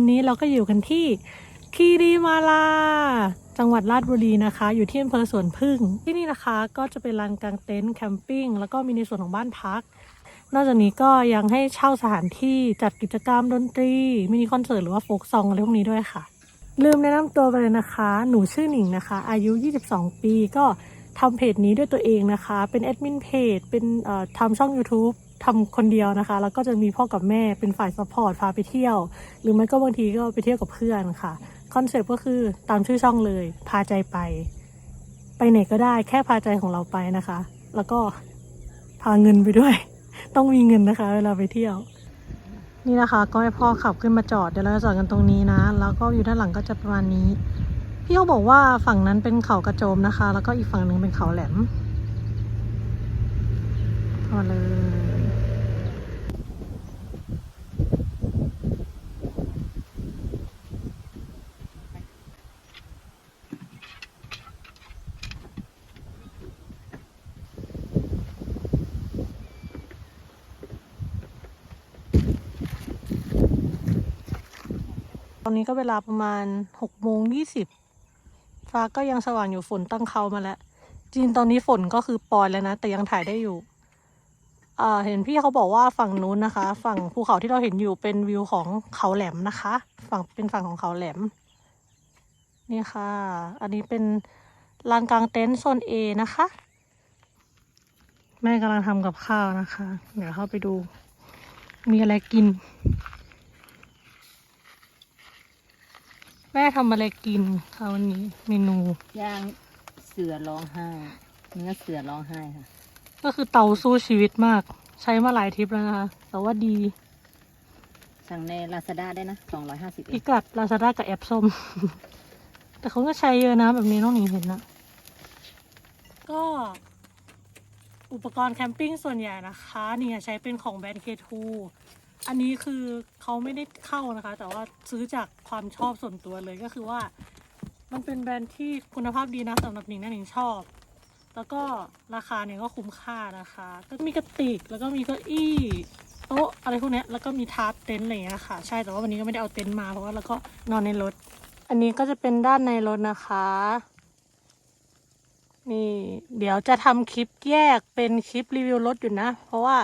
อนนี้เราก็อยู่กันที่คีรีมาลา จังหวัดราชบุรีนะคะ อยู่ที่อำเภอสวนพึ่ง ที่นี่นะคะก็จะเป็นลานกางเต็นท์แคมปิ้งแล้วก็มีในส่วนของบ้านพัก นอกจากนี้ก็ยังให้เช่าสถานที่จัดกิจกรรมดนตรีมินิคอนเสิร์ตหรือว่าโฟกซองอะไรพวกนี้ด้วยค่ะ ลืมแนะนำตัวไปเลยนะคะ หนูชื่อหนิงนะคะ อายุ 22 ปีก็ ทำเพจนี้ด้วยตัวเองนะคะ เป็นแอดมินเพจ เป็นทำช่อง YouTube ทำคนเดียวนะคะ แล้วก็จะมีพ่อกับแม่เป็นฝ่ายซัพพอร์ตพาไปเที่ยว หรือไม่ก็บางทีก็ไปเที่ยวกับเพื่อนค่ะ คอนเซปต์ก็คือตามชื่อช่องเลย พาใจไป ไปไหนก็ได้แค่พาใจของเราไปนะคะ แล้วก็พาเงินไปด้วย ต้องมีเงินนะคะ เวลาไปเที่ยว นี่นะคะ ก็ให้พ่อขับขึ้นมาจอด เดี๋ยวเราจะจอดกันตรงนี้นะ แล้วก็อยู่ด้านหลังก็จะประมาณนี้ พี่เขาบอกว่าฝั่งนั้นเป็นเขากระโจมนะคะ แล้วก็อีกฝั่งหนึ่งเป็นเขาแหลมพอเลยตอนนี้ก็เวลาประมาณหกโมงยี่สิบ ฟ้าก็ยังสว่างอยู่ฝนตั้งเขามาแล้วจริงๆตอนนี้ฝนก็คือปล่อยแล้วนะ แต่ยังถ่ายได้อยู่อ่าเห็นพี่เขาบอกว่าฝั่งนู้นนะคะ ฝั่งภูเขาที่เราเห็นอยู่เป็นวิวของเขาแหลมนะคะ ฝั่งเป็นฝั่งของเขาแหลม นี่ค่ะ อันนี้เป็นลานกลางเต็นท์โซน A นะคะ แม่กำลังทำกับข้าวนะคะ เดี๋ยวเข้าไปดู มีอะไรกิน แม่ทำอะไรกินคะวันนี้เมนู ย่างเสือร้องไห้เนื้อเสือร้องไห้ค่ะ ก็คือเตาสู้ชีวิตมาก ใช้มาหลายทริปแล้วนะคะแต่ว่าดีสั่งในลาซาด้าได้นะสองร้อยห้าสิบเอพิงกัดลาซาด้ากับแอปส้ม แต่เขาก็ใช้เยอะนะแบบนี้น้องหนิงเห็นนะก็ อุปกรณ์แคมปิ้งส่วนใหญ่นะคะเนี่ยใช้เป็นของแบรนด์ K2 อันนี้คือเขาไม่ได้เข้านะคะ แต่ว่าซื้อจากความชอบส่วนตัวเลยก็คือว่า มันเป็นแบรนด์ที่คุณภาพดีนะสำหรับหนิงนะหนิงชอบ แล้วก็ราคาเนี่ยก็คุ้มค่านะคะ ก็มีกระติกแล้วก็มีเก้าอี้โต๊ะอะไรพวกนี้แล้วก็มีทาร์ปเต็นท์อะไรอย่างเงี้ยค่ะ ใช่แต่ว่าวันนี้ก็ไม่ได้เอาเต็นท์มาเพราะว่าเราก็นอนในรถ อันนี้ก็จะเป็นด้านในรถนะคะนี่เดี๋ยวจะทำคลิปแยกเป็นคลิปรีวิวรถอยู่นะ เพราะว่า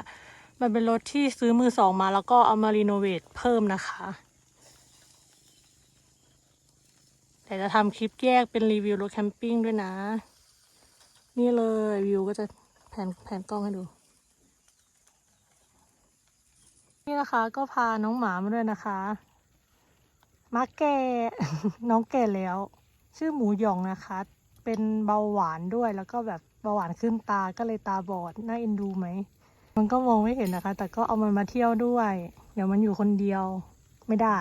มันเป็นรถที่ซื้อมือสองมาแล้วก็เอามารีโนเวทเพิ่มนะคะแต่จะทำคลิปแยกเป็นรีวิวรถแคมปิ้งด้วยนะ นี่เลยวิวก็จะแผนแผนกล้องให้ดู นี่นะคะก็พาน้องหมามาด้วยนะคะมาแก่น้องแก่แล้ว ชื่อหมูหยองนะคะ เป็นเบาหวานด้วยแล้วก็แบบเบาหวานขึ้นตาก็เลยตาบอดน่าเอ็นดูไหม มันก็มองไม่เห็นนะคะ แต่ก็เอามันมาเที่ยวด้วย เดี๋ยวมันอยู่คนเดียวไม่ได้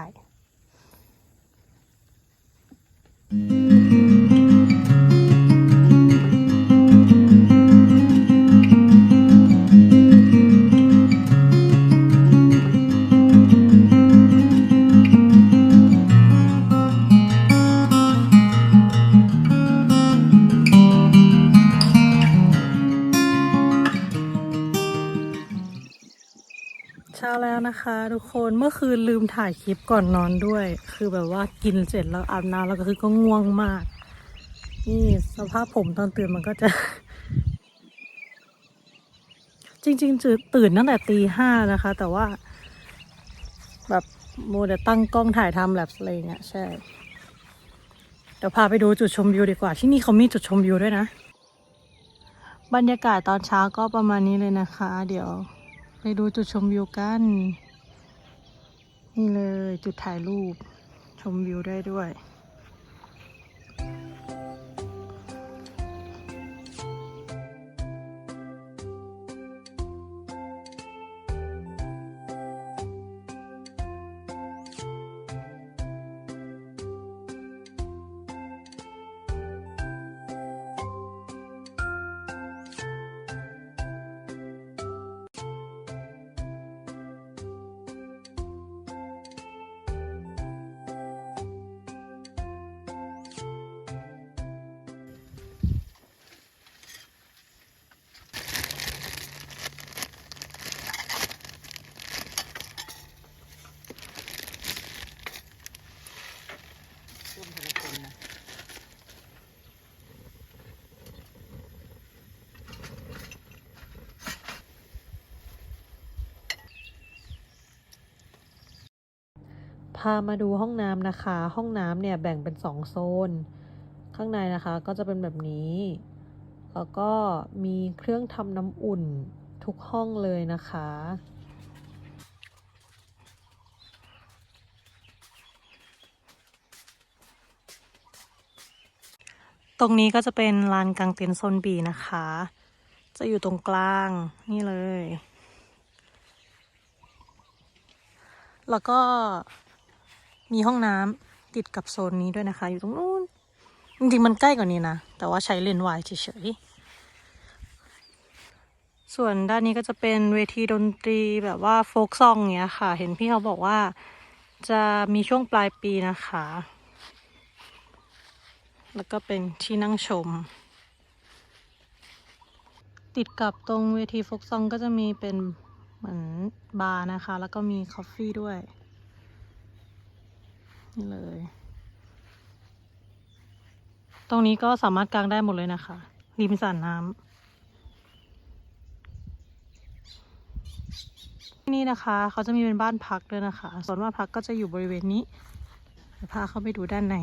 เช้าแล้วนะคะทุกคนเมื่อคืนลืมถ่ายคลิปก่อนนอนด้วย คือแบบว่ากินเสร็จแล้วอาบน้ำแล้วก็คือก็ง่วงมาก นี่สภาพผมตอนตื่นมันก็จะ จริงๆจืตื่นตั้งแต่ตีห้านะคะ แต่ว่า แบบโมเดตั้งกล้องถ่ายทำแลบอะไรเงี้ยใช่เดี๋ยวพาไปดูจุดชมวิวดีกว่า ที่นี่เขามีจุดชมวิวด้วยนะ บรรยากาศตอนเช้าก็ประมาณนี้เลยนะคะ เดี๋ยว ไปดูจุดชมวิวกัน นี่เลยจุดถ่ายรูป ชมวิวได้ด้วยามาดูห้องน้ำนะคะ ห้องน้ำเนี่ยแบ่งเป็นสองโซน ข้างในนะคะก็จะเป็นแบบนี้ แล้วก็มีเครื่องทำน้ำอุ่นทุกห้องเลยนะคะตรงนี้ก็จะเป็นลานกลางเต็นท์โซนบีนะคะ จะอยู่ตรงกลางนี่เลย แล้วก็ มีห้องน้ำติดกับโซนนี้ด้วยนะคะ อยู่ตรงนู้นจริงๆมันใกล้กว่านี้นะ แต่ว่าใช้เลนวายเฉยๆ ส่วนด้านนี้ก็จะเป็นเวทีดนตรีแบบว่าโฟกซองเนี้ยค่ะ เห็นพี่เขาบอกว่าจะมีช่วงปลายปีนะคะ แล้วก็เป็นที่นั่งชม ติดกับตรงเวทีโฟกซองก็จะมีเป็นเหมือนบาร์นะคะ แล้วก็มีคอฟฟี่ด้วย นี่เลย ตรงนี้ก็สามารถกางได้หมดเลยนะคะ ริมสระน้ำที่นี่นะคะ เขาจะมีเป็นบ้านพักด้วยนะคะ ส่วนบ้านพักก็จะอยู่บริเวณนี้พาเข้าไปดูด้านใน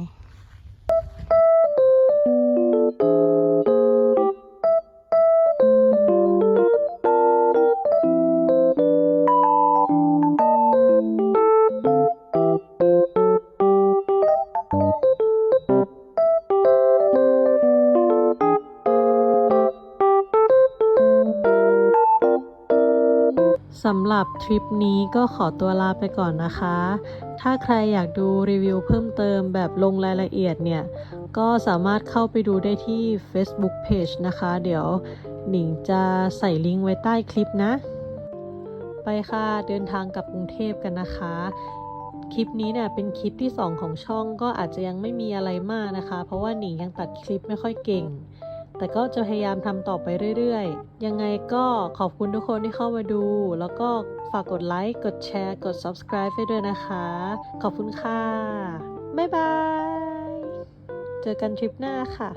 สำหรับทริปนี้ก็ขอตัวลาไปก่อนนะคะ ถ้าใครอยากดูรีวิวเพิ่มเติมแบบลงรายละเอียดเนี่ย ก็สามารถเข้าไปดูได้ที่ Facebook Page นะคะ เดี๋ยวหนิงจะใส่ลิงก์ไว้ใต้คลิปนะ ไปค่ะเดินทางกลับกรุงเทพกันนะคะ คลิปนี้เนี่ยเป็นคลิปที่ 2 ของช่องก็อาจจะยังไม่มีอะไรมากนะคะ เพราะว่าหนิงยังตัดคลิปไม่ค่อยเก่ง แต่ก็จะพยายามทำต่อไปเรื่อยๆ ยังไงก็ขอบคุณทุกคนที่เข้ามาดู แล้วก็ฝากกดไลค์ กดแชร์ กด subscribe ให้ด้วยนะคะ ขอบคุณค่ะ บ๊ายบาย เจอกันทริปหน้าค่ะ